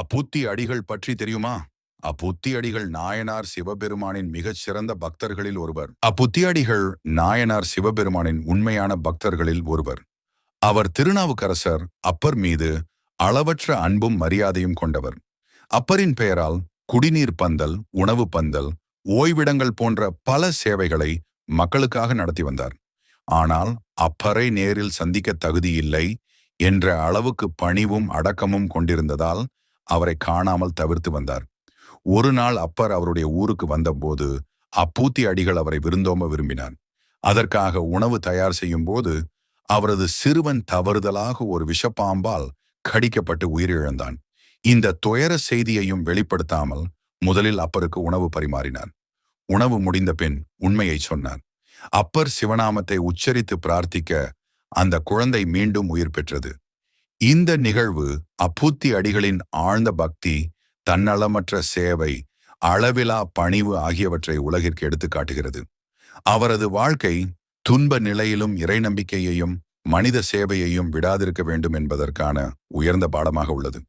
அப்புத்தி அடிகள் பற்றி தெரியுமா? அப்புத்தி அடிகள் நாயனார் சிவபெருமானின் மிகச் சிறந்த பக்தர்களில் ஒருவர். அப்புத்தி அடிகள் நாயனார் சிவபெருமானின் உண்மையான பக்தர்களில் ஒருவர். அவர் திருநாவுக்கரசர் அப்பர் மீது அளவற்ற அன்பும் மரியாதையும் கொண்டவர். அப்பரின் பெயரால் குடிநீர் பந்தல் உணவு பந்தல் ஓய்விடங்கள் போன்ற பல சேவைகளை மக்களுக்காக நடத்தி வந்தார். ஆனால் அப்பரை நேரில் சந்திக்க தகுதியில்லை என்ற அளவுக்கு பணிவும் அடக்கமும் கொண்டிருந்ததால் அவரை காணாமல் தவிர்த்து வந்தார். ஒரு நாள் அப்பர் அவருடைய ஊருக்கு வந்தபோது அப்பூத்தி அடிகள் அவரை விருந்தோம்ப விரும்பினார். அதற்காக உணவு தயார் செய்யும் போது அவரது சிறுவன் தவறுதலாக ஒரு விஷப்பாம்பால் கடிக்கப்பட்டு உயிரிழந்தான். இந்த துயர செய்தியையும் வெளிப்படுத்தாமல் முதலில் அப்பருக்கு உணவு பரிமாறினார். உணவு முடிந்த பின் உண்மையை சொன்னார். அப்பர் சிவநாமத்தை உச்சரித்து பிரார்த்திக்க அந்த குழந்தை மீண்டும் உயிர் பெற்றது. இந்த நிகழ்வு அப்பூத்தி அடிகளின் ஆழ்ந்த பக்தி தன்னலமற்ற சேவை அளவிலா பணிவு ஆகியவற்றை உலகிற்கு எடுத்துக் காட்டுகிறது. அவரது வாழ்க்கை துன்ப நிலையிலும் இறை நம்பிக்கையையும் மனித சேவையையும் விடாதிருக்க வேண்டும் என்பதற்கான உயர்ந்த பாடமாக உள்ளது.